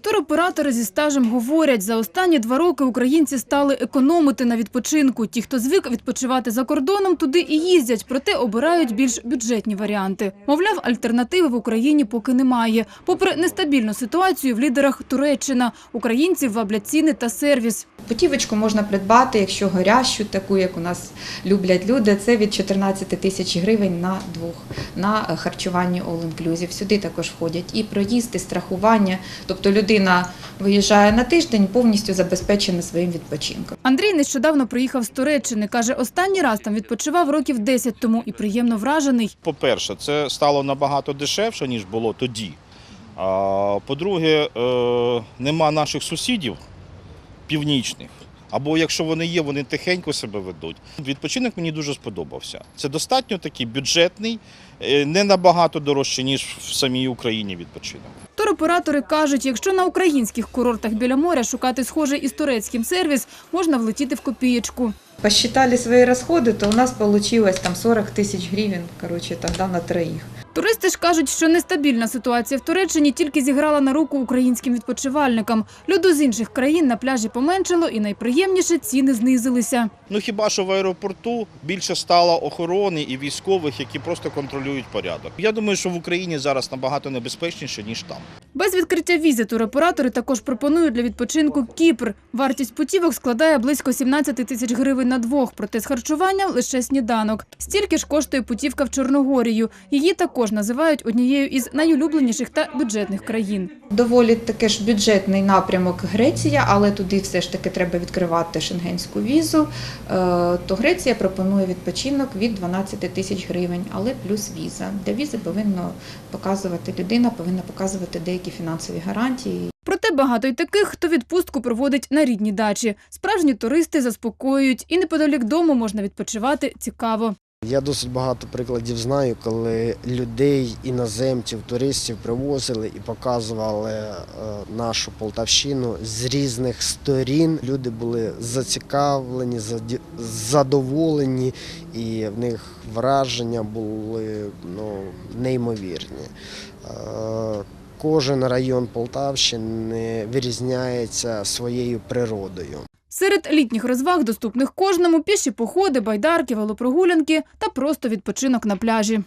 Туроператори зі стажем говорять, за останні два роки українці стали економити на відпочинку. Ті, хто звик відпочивати за кордоном, туди і їздять, проте обирають більш бюджетні варіанти. Мовляв, альтернативи в Україні поки немає. Попри нестабільну ситуацію, в лідерах Туреччина українців ваблять ціни та сервіс. Путівочку можна придбати, якщо горящу, таку, як у нас люблять люди, це від 14 тисяч гривень на двох на харчування all inclusive. Сюди також входять і проїзд, і страхування. Тобто людина виїжджає на тиждень, повністю забезпечена своїм відпочинком. Андрій нещодавно приїхав з Туреччини. Каже, останній раз там відпочивав років 10 тому і приємно вражений. По-перше, це стало набагато дешевше, ніж було тоді. А, По-друге, е, нема наших сусідів північних. Або якщо вони є, вони тихенько себе ведуть. Відпочинок мені дуже сподобався. Це достатньо такий бюджетний, е, не набагато дорожче, ніж в самій Україні відпочинок. Туроператори кажуть, якщо на українських курортах біля моря шукати схожий із турецьким сервіс, можна влетіти в копієчку. Посчитали свої розходи, то у нас вийшло там 40 тисяч гривень, коротше, тоді на троїх. Туристи ж кажуть, що нестабільна ситуація в Туреччині тільки зіграла на руку українським відпочивальникам. Люду з інших країн на пляжі поменшало і найприємніше ціни знизилися. Ну хіба що в аеропорту більше стало охорони і військових, які просто контролюють порядок. Я думаю, що в Україні зараз набагато небезпечніше, ніж там. Без відкриття візи туроператори також пропонують для відпочинку Кіпр. Вартість путівок складає близько 17 тисяч гривень на двох, проте з харчуванням лише сніданок. Стільки ж коштує путівка в Чорногорію. Її також називають однією із найулюбленіших та бюджетних країн. Доволі таки ж бюджетний напрямок Греція, але туди все ж таки треба відкривати шенгенську візу. Е, То Греція пропонує відпочинок від 12 тисяч гривень, але плюс віза. Для візи повинно показувати людина, повинна показувати деякі фінансові гарантії. Проте багато й таких, хто відпустку проводить на рідній дачі. Справжні туристи заспокоюють, і неподалік дому можна відпочивати цікаво. Я досить багато прикладів знаю, коли людей, іноземців, туристів привозили і показували е, нашу Полтавщину з різних сторін. Люди були зацікавлені, задоволені, і в них враження були ну, неймовірні. Кожен район Полтавщини вирізняється своєю природою. Серед літніх розваг, доступних кожному, піші походи, байдарки, велопрогулянки та просто відпочинок на пляжі.